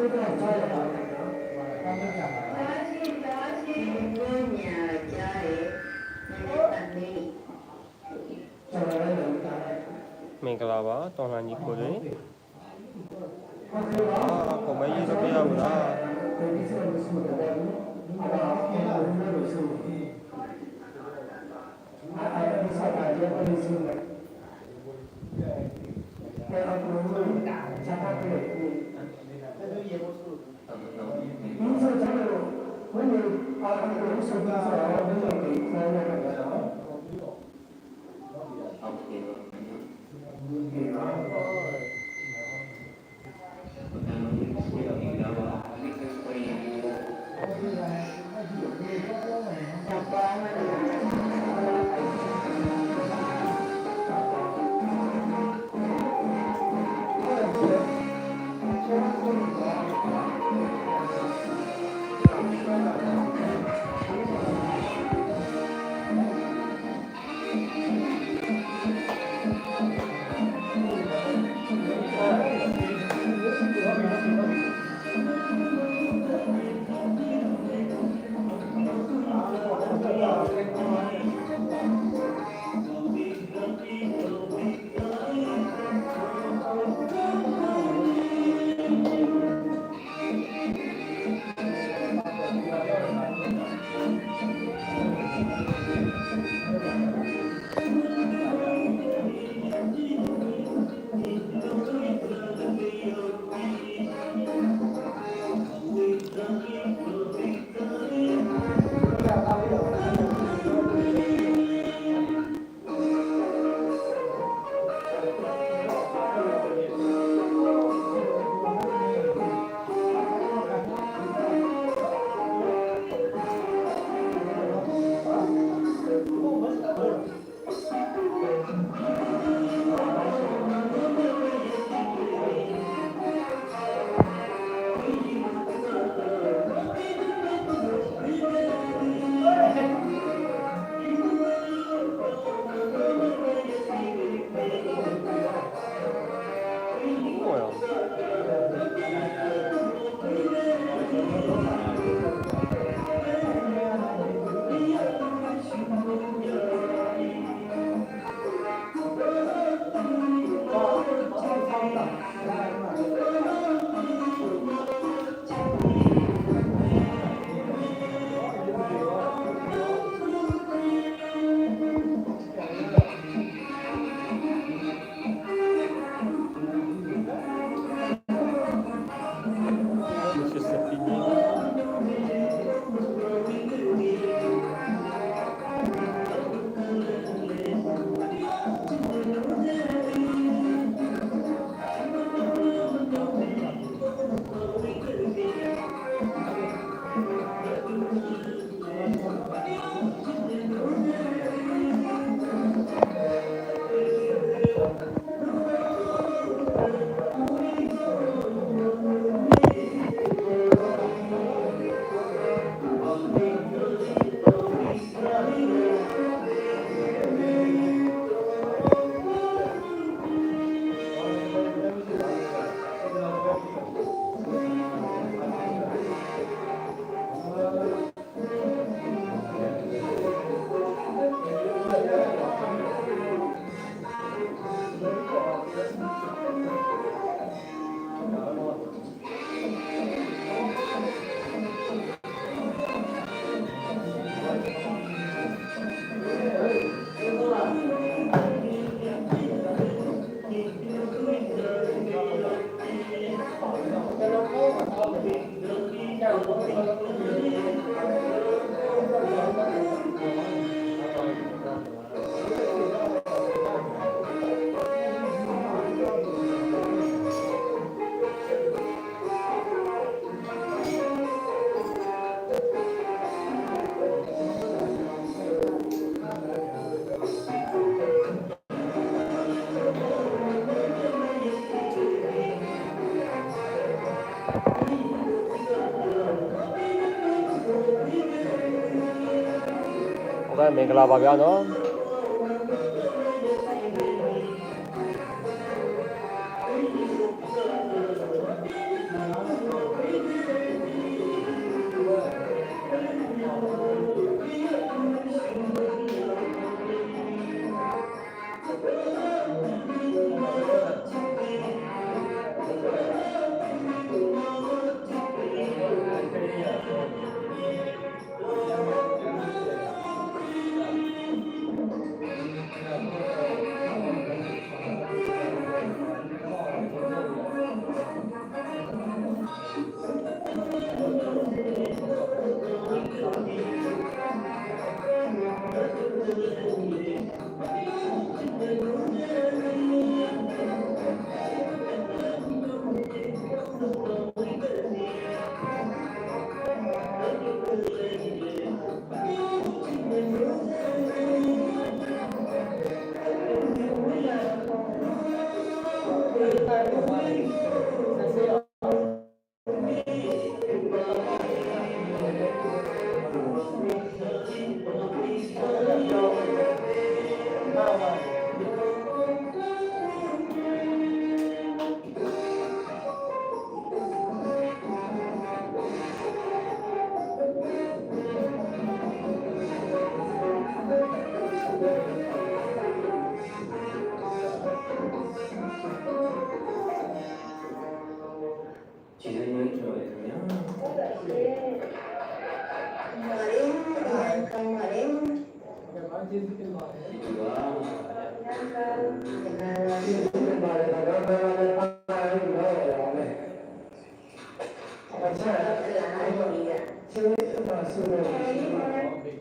မင်္ဂလာပါတော်လှန်ကြီးကိုလေးအာကိုမရေးတော့ပြရဘူးလားအဲ့ဒါကိုလည်းတာချတာပဲ मुझे चलो मुझे आप लोगों से बात करना है မင်္ဂလာပါဗျာနော်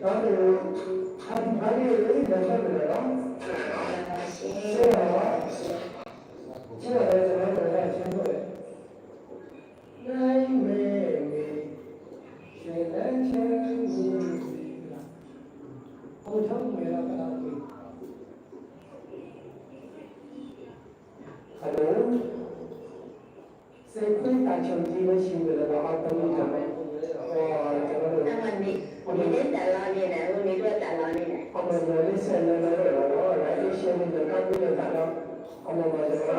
나도 한 발이 여기 몇 번이래요? 세요. แต่เราเนี่ยนะรู้นี้ด้วยแต่เราเนี่ยนะเอามาเลยเส้นเลยเลยเลยว่าไอ้เช่นนี้ก็ไม่ได้แต่เราเอามาเลยว่า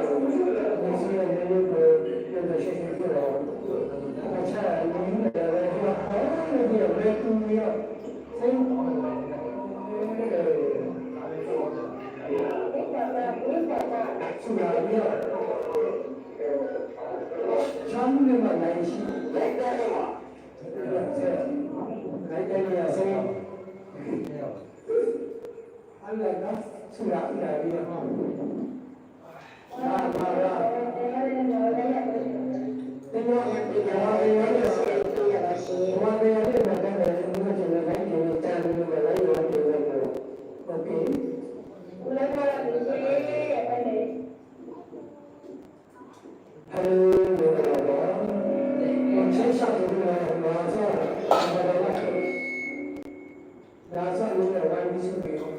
ไม่ใช่เรื่องเรื่องเช่นนี้เราไม่ใช่นี่เลยว่าเฮ้ยเดี๋ยวเรื่องนี้อ่ะซึ่งเออสุดยอดเนี่ย 出来出来一点哈。Thank you.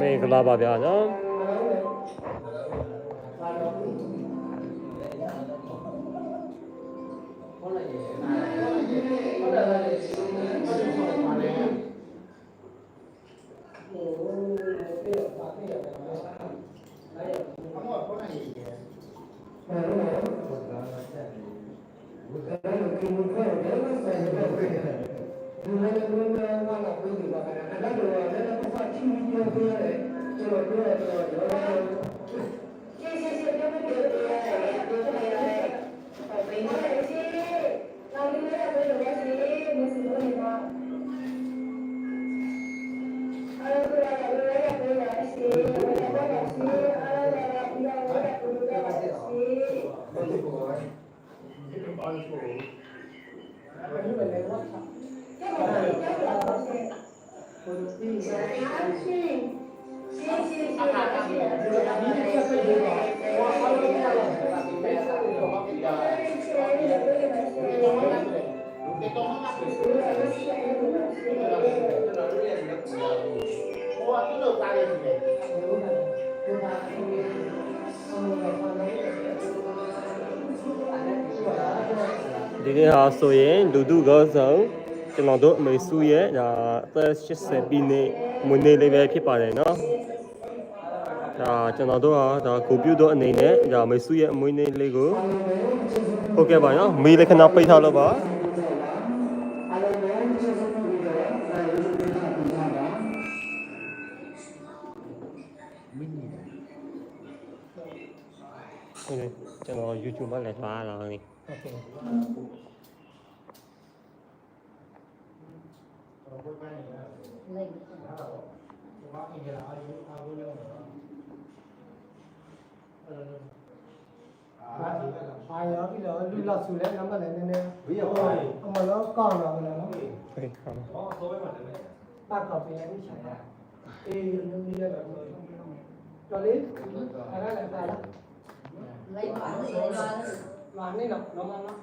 မင်္ဂလာပါဗျာနော်ဒီလိုမျိုးမှာလာပြီးဒီပါကလည်းလည်း ဝတ် ဒီချက်ပြည့်ပါဟောအားလုံးကတော့ဒီစားတွေတော့ပြတာဒီနေ့ဟာဆိုရင်လူသူကောဆောင် ကျွန်တော်တို့အမေစုရဲ့ဒါအသက်80ပြည့်နှစ်မွေးနေ့လေးပဲဖြစ်ပါတယ်နော်ဒါကျွန်တော်တို့ကဒါကိုပြုတ်တော့အနေနဲ့ဒါမေစုရဲ့အမွေးနေ့လေးကိုဟုတ်ကဲ့ပါနော်မေးလက္ခဏာပိတ်ထားလို့ပါဟုတ်ကဲ့ကျွန်တော် YouTube မှာလည်းထားလာတယ်ဟုတ်ကဲ့ လဲနံပါတ်လည်းနည်းနည်းဘေးရောက်အမလောကောင်းတော့မလားနော်ဟေးကောင်းတော့ဟောဆိုပဲမှလည်းပတ်တော့ပြန်ပြီးရှာတာအေးနည်းနည်းလည်းတော့တော်လေးအဲ့ဒါလည်းပါလားလိုက်ပါလေတော့မာနေတော့နော်မနော်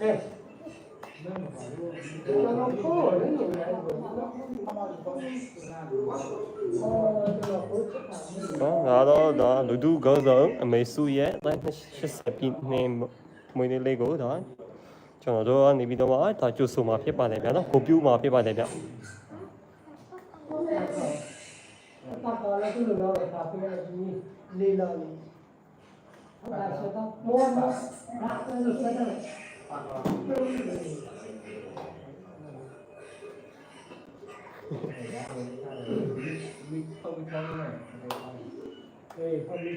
နေတယ်အော်တော်ကိုချက်တာနော်ဒါတော့ဒါလူသူကောဆောင်အမေစုရဲ့အသက်80ปีနေမွေးနေ့လေးကိုဒါကျွန်တော်တို့ကနေပြီးတော့မှဒါကျိုးဆိုမှာဖြစ်ပါတယ်ဗျာနော်ကိုပြုမှာဖြစ်ပါတယ်ဗျာပါပါလည်းသူ့လိုတော့ပါပြရဒီလေးလာလေးဟုတ်ပါဆက်တော့မောမောရာတယ်လို့ဆက်တယ်အေးဟုတ်ပြီ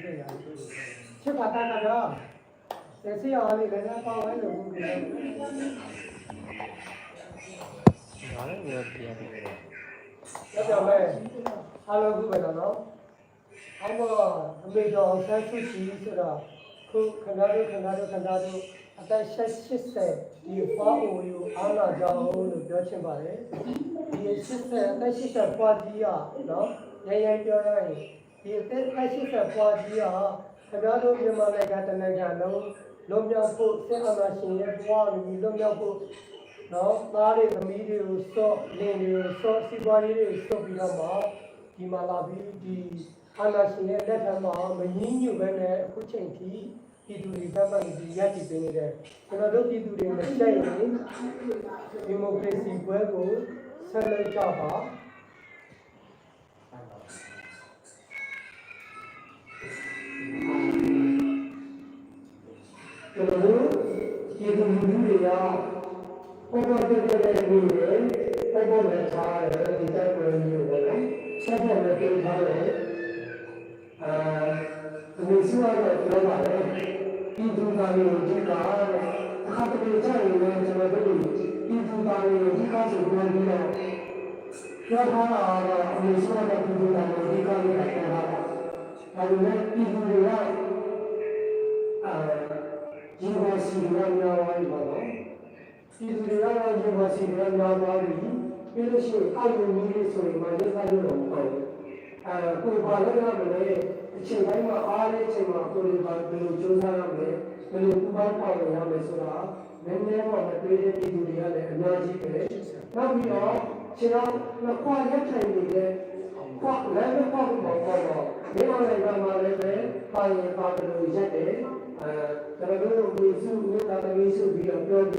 ခင်ဗျာချက်ပါတာကတော့ဆက်စီအောင်လေးလည်းပေါ့ဝဲလို့ဘူးခင်ဗျာဒါလည်းပြောပြရတယ်လက်ကြောင့်ပဲအားလုံးခုပဲတော့အမေအမေတော်ဆန်းစုရှိဆိုတော့ခုခဏတို့ခဏတို့ခဏတို့ အသက်80ဒီဖွားအိုကိုအားလာကြအောင်လို့ပြောချင်ပါတယ်ဒီ80အသက်80ဖွားကြီးอ่ะเนาะရရင်ရပြောရရင်ဒီအသက်80ဖွားကြီးอ่ะခဏတို့မြန်မာနိုင်ငံတနိုင်ငံလုံးလုံးမြောက်ဖို့စစ်အာဏာရှင်ရဲ့ဘဝကိုလုံးမြောက်ဖို့ နော်သားတွေသမီးတွေကိုစော့လင်းတွေကိုစော့စီပွားရေးတွေကိုစော့ပြီးတော့မှဒီမှာလာပြီးဒီအာနာရှင်ရဲ့လက်ထက်မှာမငင်းညူပဲနဲ့အခုချိန်ထိ ပြည်သူတွေဘက်မှဒီရက်တည်နေတယ်ကျွန်တော်တို့ပြည်သူတွေနဲ့ဆက်ရင်ဒီမိုကရေစီပွဲကိုဆက်လက်ကြပါကျွန်တော်တို့ပြည်သူလူထုတွေကပေါ်ပေါ်ပြပြတဲ့လူတွေပေါ်ပေါ်နဲ့ထားတယ်ဒီတိုင်းပဲမျိုးပဲနော်ဆက်ပေါ်နဲ့ပြင်ထားတယ်အဲဒီစုရတော့ပြောပါတယ် ဒီသူသားတွေကိုဒီကားအခါတည်းကြရင်လည်းကျွန်တော်တို့ဒီသူသားတွေကိုဒီကားဆိုပြောပြီးတော့ပြောထားတာကတော့အမေစုရတဲ့ဒီသူသားတွေကိုဒီကားကိုပြောထားတာအဲဒီနဲ့ဒီသူတွေကအဲဒီလိုစီရများဝိုင်းပါတော့ပြည်သူတွေကတော့ဒီမှာစီမံများသွားပြီပြီးလို့ရှိရင်အောက်လူကြီးတွေဆိုရင်မရက်သားလို့တော့မဟုတ်ဘူးအဲကိုယ်ပါလည်းရမလဲ အချိန်တိုင်းမှာအားတဲ့အချိန်မှာကိုယ်ပါဘယ်လိုကြိုးစားရမလဲဘယ်လိုပူပေါင်းဆောင်ရမလဲဆိုတာနည်းနည်းတော့မတွေးတဲ့ပြည်သူတွေကလည်းအများကြီးပဲနောက်ပြီးတော့ခြေတော်နှစ်ခွာရက်ထိုင်နေတဲ့ခွာလည်းမခွာဘူးပေါ့ပေါ့ဒီမှာလည်းကမှလည်းပဲပါရင်ပါဘယ်လိုရက်တယ်အဲကျွန်တော်တို့လူစုလူသားသမီးစုပြီးတော့ပြောပြီး